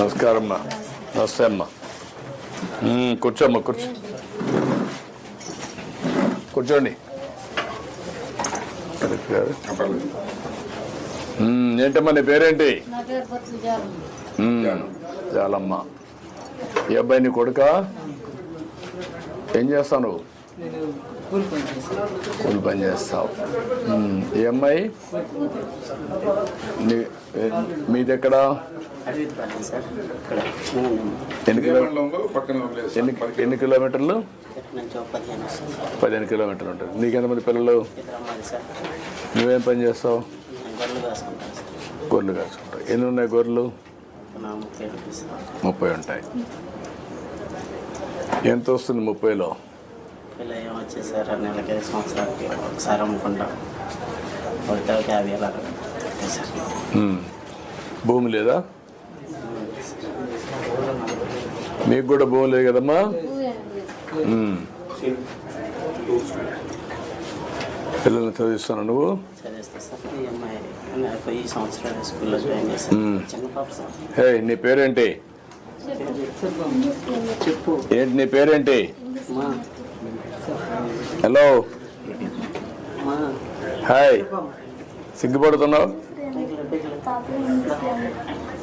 నమస్కారం అమ్మా నమస్తే అమ్మా. మ్మ్, కూర్చోమ్మా కూర్చో. కూర్చోండి. ఏంటమ్మా నీ పేరేంటి? చాలమ్మా ఈ అబ్బాయి నీ కొడుక? ఏం చేస్తావు నువ్వు నేను కూలి పని చేస్తాను కూలి పని చేస్తావు. ఈ అమ్మాయి? నీ మీది ఎక్కడ ఎన్ని ఎన్ని కిలోమీటర్లు? పదిహేను కిలోమీటర్లు ఉంటుంది. నీకెంతమంది పిల్లలు? నువ్వేం పని చేస్తావు? గొర్రెలు కాసుకుంటావు. ఎన్ని ఉన్నాయి గొర్రెలు? ముప్పై ఉంటాయి. ఎంత వస్తుంది ముప్పైలో? పిల్ల ఏమొచ్చేది సార్ నెలకి ఐదు సంవత్సరాలకి ఒకసారి అమ్ముకుంటాం. ఒకటి యాభై ఉంటాయి సార్ ఉమ్. భూమి లేదా? మీకు కూడా భూమి లేదు కదమ్మా. పిల్లల్ని చదివిస్తాను నువ్వు? హే నీ పేరేంటి? చెప్పు. ఏంటి నీ పేరేంటి? హలో హాయ్ సిగ్గుపడుతున్నావు?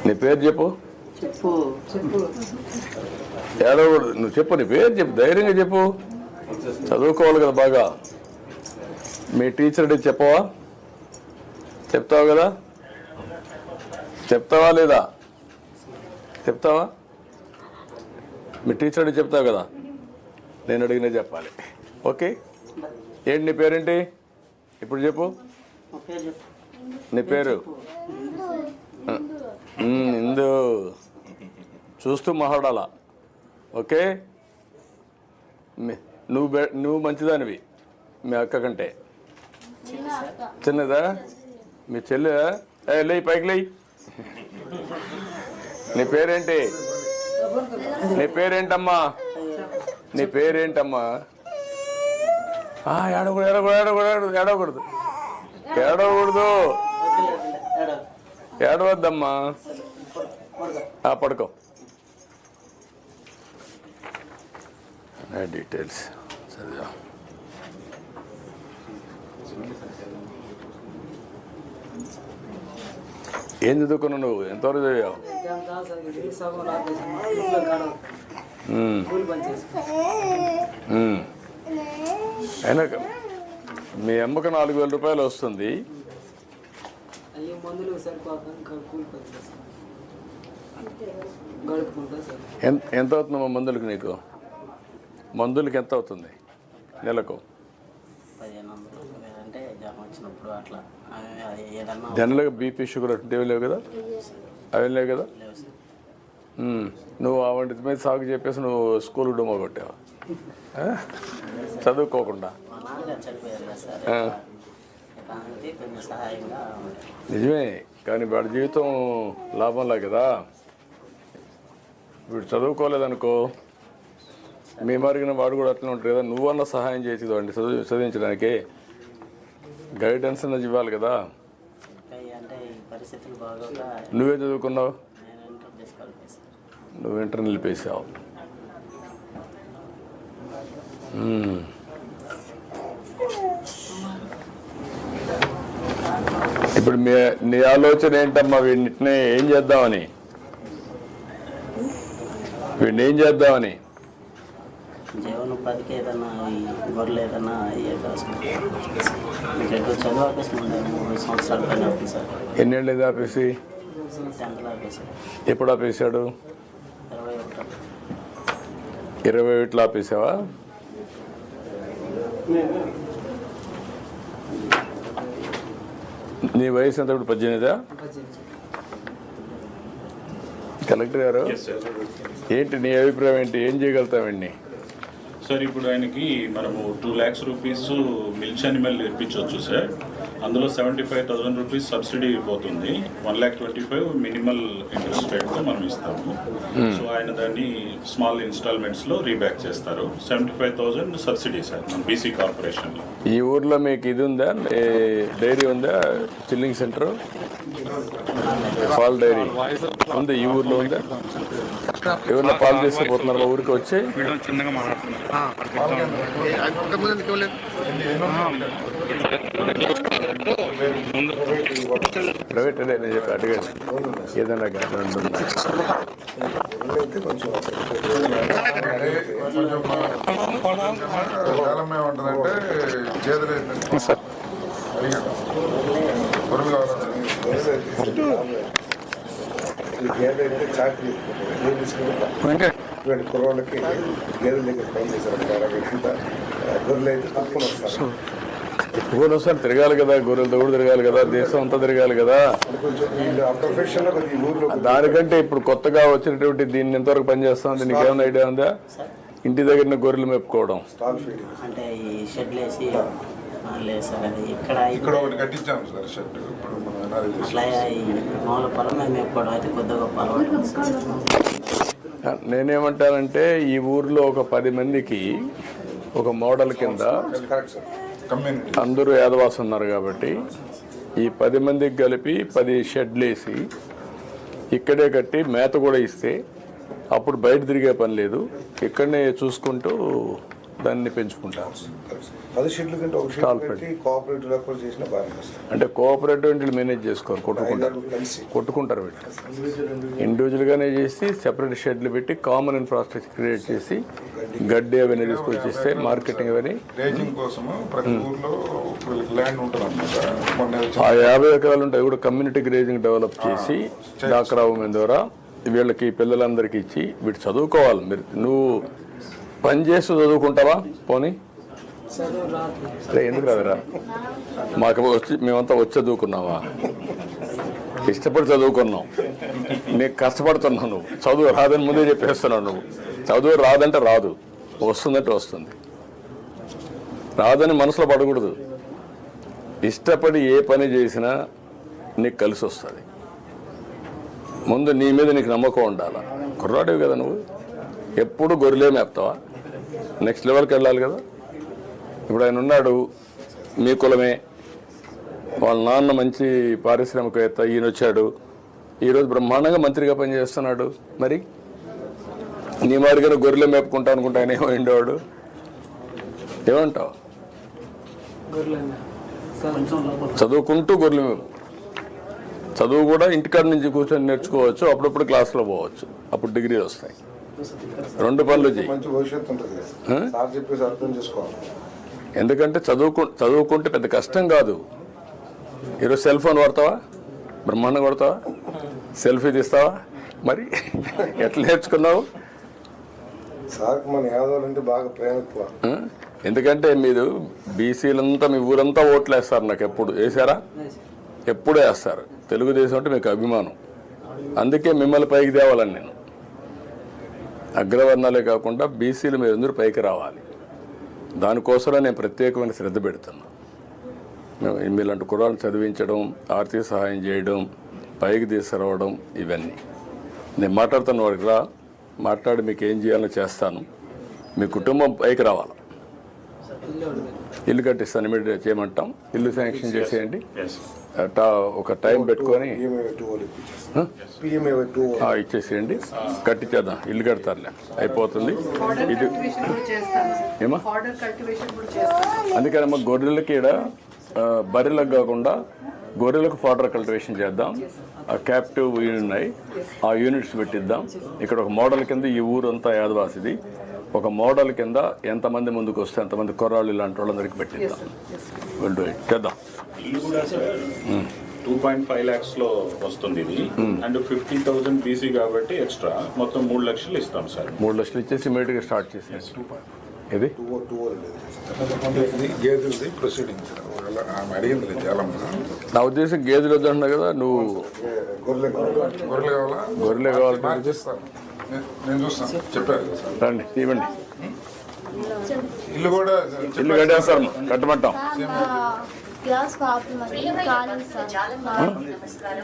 నీ పేరు చెప్పు. ఏడవకూడదు. నువ్వు చెప్పు నీ పేరు చెప్పు ధైర్యంగా చెప్పు. చదువుకోవాలి కదా బాగా. మీ టీచర్ చెప్పవా? చెప్తావు కదా? చెప్తావా లేదా? చెప్తావా? మీ టీచర్ చెప్తావు కదా? నేను అడిగినా చెప్పాలి. ఓకే? ఏంటి నీ పేరేంటి? ఇప్పుడు చెప్పు. నీ పేరు? ఇందు. చూస్తూ మాట్లాడాలా ఓకే? నువ్వు బె- నువ్వు మంచిదానివి మీ అక్క కంటే. చిన్నదా? మీ చెల్లె? లేయి పైకి లేయి. నీ పేరేంటి? నీ పేరేంటమ్మా? నీ పేరేంటమ్మా? ఆ, ఏడవకూడదు ఏడవకూడదు ఏడవకూడదు ఏడవకూడదు ఏడవకూడదు. ఏడో ఏడవద్దమ్మా. ఆ, పడుకో. డీటెయిల్స్. చదివా ఏం చదువుకున్నావు నువ్వు? ఎంతవరకు చదివావు? సగం రాకేసాను ఇంట్లో కాడ ఉమ్, కూలి పని చేస్తాను ఉమ్. అయినా మీ అమ్మకు నాలుగు వేల రూపాయలు వస్తుంది. ఎంత ఎంత అవుతుందమ్మా మందులకి నీకు? మందులకి ఎంత అవుతుంది? నెలకు? జనరల్గా బీపీ షుగర్ అటువంటివి లేవు కదా? అవి లేవు కదా? నువ్వు ఆ వంటి మీద సాగు చెప్పేసి నువ్వు స్కూల్ డుమ్మా కొట్టావు? చదువుకోకుండా. నిజమే కానీ వాడి జీవితం లాభంలా కదా. వీడు చదువుకోలేదనుకో మీ మరిగిన వాడు కూడా అట్లా ఉంటారు కదా. నువ్వన్నా సహాయం చేసేదండి చదువు చదివించడానికి గైడెన్స్ అన్నది ఇవ్వాలి కదా. నువ్వే చదువుకున్నావు? నువ్వు ఇంటర్ నిలిపేసావు ఇప్పుడు మీ నీ ఆలోచన ఏంటమ్మా? వీటిని ఏం చేద్దామని? వీడిని ఏం చేద్దామని? జీవనోపాధికి గొర్రెలు మీకు చదువు సంవత్సరాల పైన అవుతుంది సార్ ఎన్నేళ్ళు ఇది ఆపేసి ఎప్పుడు ఆపేశాడు? ఒకటో. ఇరవై ఒకటిలో ఆపేసావా నీ వయసు ఎంత ఇప్పుడు? పద్దెనిమిదా? కలెక్టర్ గారు? ఏంటి నీ అభిప్రాయం ఏంటి? ఏం చేయగలుగుతామండి సార్ ఇప్పుడు ఆయనకి మనము two lakhs rupees milch animal ఇప్పించవచ్చు sir అందులో seventy five thousand rupees subsidy పోతుంది. One lakh twenty five minimal interest రేట్తో మనం ఇస్తాము. సో ఆయన దాన్ని స్మాల్ ఇన్స్టాల్మెంట్స్లో రీబ్యాక్ చేస్తారు. Seventy five thousand subsidy sir మన బీసీ కార్పొరేషన్లో ఈ ఊర్లో మీకు ఇది ఉందా? డైరీ ఉందా? Chilling centre? Paul dairy. ఉంది ఈ ఊర్లో ఉందా? ఎవరిలో పాలు తీసుకుపోతున్నారు? మా ఊరికి వచ్చి? ప్రైవేట్ నేను చెప్పి అడిగాను ఏదైనా గార్డెన్ ఉందా? కాలం ఏముంటుందంటే చేతులు ఏంటంటే అడిగాను పొరుగు కావాలి గేదె అయితే చాకరీ ఇటువంటి కుర్రోళ్ళకి గేదెల దగ్గర పని చేశారు. గొర్రెలు అయితే తక్కువ వస్తారు ఊరు వస్తారు తిరగాలి కదా గొర్రెలతో కూడా తిరగాలి కదా దేశం అంతా తిరగాలి కదా. దానికంటే ఇప్పుడు కొత్తగా వచ్చినటువంటి దీన్ని ఎంతవరకు పనిచేస్తుంది నీకు ఏమైనా ఐడియా ఉందా? ఇంటి దగ్గర గొర్రెలు మెప్పుకోవడం అంటే ఈ షెడ్లు వేసి ఆ, లేదు సార్ అది ఇక్కడ ఇక్కడ అయితే ఒకటి కట్టించాము సార్ షర్ట్ ఇప్పుడు మనం ఎన్ఆర్ఐ చేసి అట్లా ఈ మామూలు పొలం మేము మేపుకోవడం అయితే కొద్దిగా గొప్ప అలవాటు. సార్. నేనేమంటానంటే ఈ ఊర్లో ఒక పది మందికి ఒక మోడల్ కింద కరెక్ట్ సార్ కమ్యూనిటీ అందరూ యాదవాస్ ఉన్నారు కాబట్టి ఈ పది మందికి కలిపి పది షెడ్లు వేసి ఇక్కడే కట్టి మేత కూడా ఇస్తే అప్పుడు బయట తిరిగే పని లేదు. ఇక్కడనే చూసుకుంటూ దాన్ని పెంచుకుంటారు. పది షీట్ల కంటే ఒక Stall షీట్ పెట్టి కోఆపరేటివ్లో కూడా చేసిన బాగానే సార్ అంటే కోఆపరేటివ్ వీళ్ళు మేనేజ్ చేసుకోరు కొట్టుకుంటారు. కొట్టుకుంటారు వీళ్ళు. ఇండివిజువల్గానే చేసి సెపరేట్ షెడ్లు పెట్టి కామన్ ఇన్ఫ్రాస్ట్రక్చర్ క్రియేట్ చేసి గడ్డి అవన్నీ తీసుకొచ్చేస్తే మార్కెటింగ్ అవన్నీ. రేజింగ్ కోసము ప్రతి ఊర్లో వీళ్ళకి ల్యాండ్ ఉంటుంది అనమాట మొన్న ఆ యాభై ఎకరాలు ఉంటాయి కూడా కమ్యూనిటీ గ్రేజింగ్ డెవలప్ చేసి డాక్రా ఉమెన్ ద్వారా వీళ్ళకి పిల్లలందరికీ ఇచ్చి వీటి చదువుకోవాలి. మీరు నువ్వు పని చేస్తూ చదువుకుంటావా? పోనీ. ఎందుకు రాదురా? మాకు వచ్చి మేమంతా వచ్చి చదువుకున్నావా? ఇష్టపడి చదువుకున్నాం. నీకు కష్టపడుతున్నావు నువ్వు. చదువు రాదని ముందే చెప్పేస్తున్నావు నువ్వు. చదువు రాదంటే రాదు. వస్తుందంటే వస్తుంది. రాదని మనసులో పడకూడదు. ఇష్టపడి ఏ పని చేసినా నీకు కలిసి వస్తుంది. ముందు నీ మీద నీకు నమ్మకం ఉండాలా? కుర్రాడివి కదా నువ్వు. ఎప్పుడు గొర్రెలే మేపుతావా? నెక్స్ట్ లెవెల్కి వెళ్ళాలి కదా? ఇప్పుడు ఆయన ఉన్నాడు మీ కులమే. వాళ్ళ నాన్న మంచి పారిశ్రామికవేత్త ఈయన వచ్చాడు. ఈరోజు బ్రహ్మాండంగా మంత్రిగా పనిచేస్తున్నాడు. మరి? నీ మాదిరిగా గొర్రెలు మేపుకుంటా అనుకుంటా ఆయన ఏమో ఉండేవాడు. ఏమంటావు? చదువుకుంటూ గొర్రెలు మేపు. చదువు కూడా ఇంటికాడ నుంచి కూర్చొని నేర్చుకోవచ్చు అప్పుడప్పుడు క్లాస్లో పోవచ్చు. అప్పుడు డిగ్రీలు వస్తాయి. రెండు పనులు చేయి మంచి భవిష్యత్తు ఉంటుంది. కదా సార్ చెప్పేసి అర్థం చేసుకోవాలి. ఎందుకంటే చదువుకు చదువుకుంటే పెద్ద కష్టం కాదు. ఈరోజు సెల్ ఫోన్ వాడతావా? బ్రహ్మాండం కొడతావా సెల్ఫీ తీస్తావా? మరి ఎట్లా నేర్చుకున్నావు? మన బాగా ప్రేమ? ఎందుకంటే మీరు బీసీలంతా మీ ఊరంతా ఓట్లు వేస్తారు నాకు ఎప్పుడు. వేసారా ఎప్పుడు వేస్తారు. తెలుగుదేశం అంటే మీకు అభిమానం. అందుకే మిమ్మల్ని పైకి తేవాలని నేను. అగ్రవర్ణాలే కాకుండా బీసీలు మీరు అందరూ పైకి రావాలి. దానికోసమే నేను ప్రత్యేకమైన శ్రద్ధ పెడుతున్నా. మేము మీలాంటి కుర్రాలను చదివించడం ఆర్థిక సహాయం చేయడం పైకి తీసుకురావడం ఇవన్నీ. నేను మాట్లాడుతున్న వాడికి రా మాట్లాడి మీకు ఏం చేయాలో చేస్తాను. మీ కుటుంబం పైకి రావాలి? ఇల్లు కట్టిస్తాను ఇమీడియట్ చేయమంటాం. ఇల్లు శాంక్షన్ చేసేయండి. ఒక టైం పెట్టుకొని ఇచ్చేసేయండి. కట్టించేద్దాం ఇల్లు కడతారులే అయిపోతుంది. ఇది ఏమా? అందుకని గొర్రెలకి ఈడ ఆ, బర్రెలకు కాకుండా గొర్రెలకు ఫాడర్ కల్టివేషన్ చేద్దాం. ఆ క్యాప్టివ్ ఉన్నాయి. ఆ యూనిట్స్ పెట్టిద్దాం. ఇక్కడ ఒక మోడల్ కింద ఈ ఊరంతా యాదవాసిది. ఒక మోడల్ కింద ఎంతమంది ముందుకు వస్తే ఎంతమంది కుర్రాళ్ళు ఇలాంటి వాళ్ళందరికీ పెట్టిద్దాం. విల్ డూ ఇట్ చేద్దాం. టూ పాయింట్ ఫైవ్ ల్యాక్స్లో వస్తుంది ఇది. అండ్ ఫిఫ్టీ థౌసండ్ బీసీ కాబట్టి ఎక్స్ట్రా మొత్తం మూడు లక్షలు ఇస్తాం సార్ మూడు లక్షలు ఇచ్చేసి ఇమీడియట్గా స్టార్ట్ చేసేసి ఇది నా ఉద్దేశం గేదెలు వద్దంటున్నా కదా నువ్వు గొర్రెలు గొర్రెలు కావాలా గొర్రెలే కావాలి నేను చూస్తాను చెప్పారు. రండి ఇవ్వండి. ఇల్లు కూడా ఇల్లు కట్టేస్తారు కట్టమంటాం. గ్యాస్ ప్రాబ్లం అది కాలేదు సార్.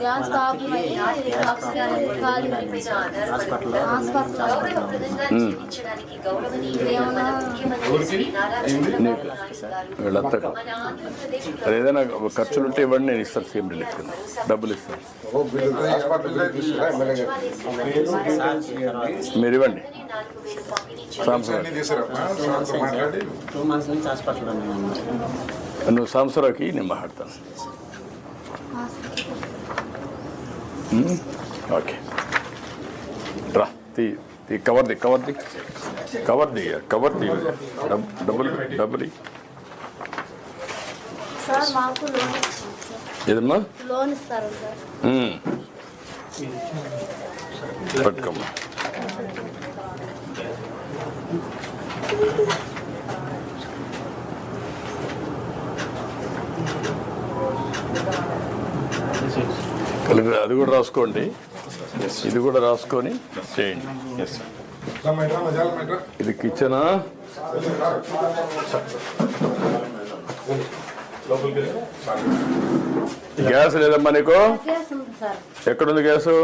గ్యాస్ ప్రాబ్లం వీళ్ళంతా. అది ఏదైనా ఖర్చులు ఉంటే ఇవ్వండి నేను ఇస్తాను సీఎం రిలీఫ్ కింద డబ్బులు ఇస్తాను. మీరు ఇవ్వండి. మాట్లాడి టూ మంత్స్ నుంచి హాస్పిటల్లో నువ్వు సాంసరావుకి నేను మాట్లాడతాను. ఓకే. రా తీ తీ కవర్ది కవర్ది కవర్ది కవర్ది డబ్ డబ్బులు డబ్బులు ఇ. సార్ మాకు లోన్ ఇస్తారు సార్? ఏదమ్మా. పట్టుకోమ్మా. అది కూడా రాసుకోండి. ఇది కూడా రాసుకొని చేయండి. ఇది కిచెనా? గ్యాస్ లేదమ్మా నీకు? ఎక్కడుంది గ్యాసు?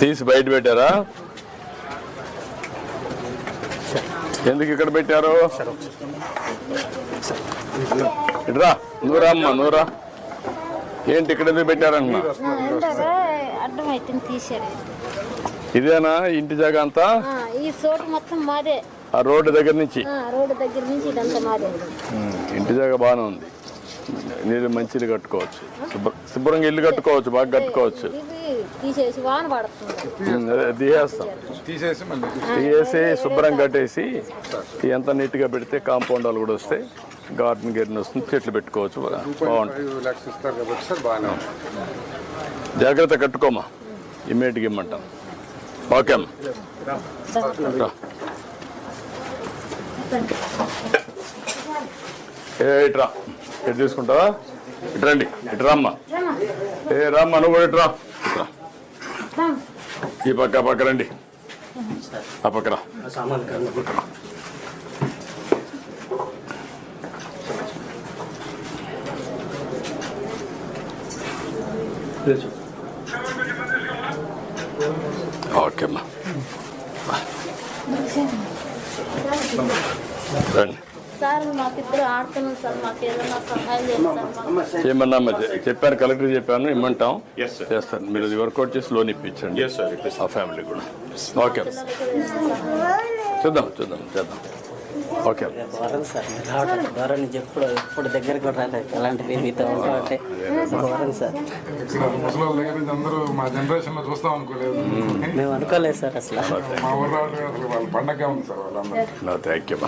తీసి బయట పెట్టారా? ఎందుకు ఇక్కడ పెట్టారు? ఇట్రా నూరా అమ్మ నూరా ఏంటి ఇక్కడ ఎందుకు తీసారు. ఇదేనా ఇంటి జాగా అంతా? ఈ చోటు మొత్తం మాదే. ఆ రోడ్డు దగ్గర నుంచి? రోడ్డు దగ్గర నుంచి ఇదంతా మాదే. ఉమ్, ఇంటి జాగా బాగానే ఉంది. నీళ్ళు మంచి ఇల్లు కట్టుకోవచ్చు. శుభ్ర శుభ్రంగా ఇల్లు కట్టుకోవచ్చు బాగా కట్టుకోవచ్చు. ఇది తీసేసి వాన పడుతుంది. ఉమ్, అదే తీసేస్తాం. తీసేసి శుభ్రం కట్టేసి ఎంత నీట్గా పెడితే కాంపౌండ్ వాళ్ళు కూడా వస్తే గార్డెన్ గిర్న్ వస్తుంది చెట్లు పెట్టుకోవచ్చు బాగా- బాగుంటుంది. జాగ్రత్త కట్టుకోమా. ఇమ్మీడియట్గా ఇమ్మంటాం. ఓకే అమ్మా. ఏ ఇట్రా. ఎట్ తీసుకుంటావా? ఇటు రండి ఏ రామ్మా నువ్వు కూడా ఇట్రా ఇట్రా. ఈ పక్క ఆ పక్క రండి. ఆ పక్కరా రా. ఓకే అమ్మా. రండి. సార్ మాకిద్దరు ఆడుతున్నాం సార్ మాకు ఏదైనా సహాయం చేయండి సార్ మాకు. ఏమన్నా చె- చెప్పాను కలెక్టర్ చెప్పాను ఇమ్మంటాం. ఎస్ సార్ చేస్తాను. మీరు అది వర్కౌట్ చేసి లోన్ ఇప్పించండి. సార్ ఆ ఫ్యామిలీ కూడా. ఓకే చూద్దాం చూద్దాం చేద్దాం. Okay sir? ఎప్పుడు ఎప్పుడు దగ్గరికి కూడా రాలేదు. అలాంటివి మీతో ఉంటామంటే ఘోరం సార్. ఇక్కడ ముసలి దగ్గర నుంచి అందరూ మా జనరేషన్లో చూస్తాం అనుకోలేదు. మేము అనుకోలేదు సార్ అసలు. మా అసలు వాళ్ళ పండగ ఉంది సార్ వాళ్ళందరూ. Thank you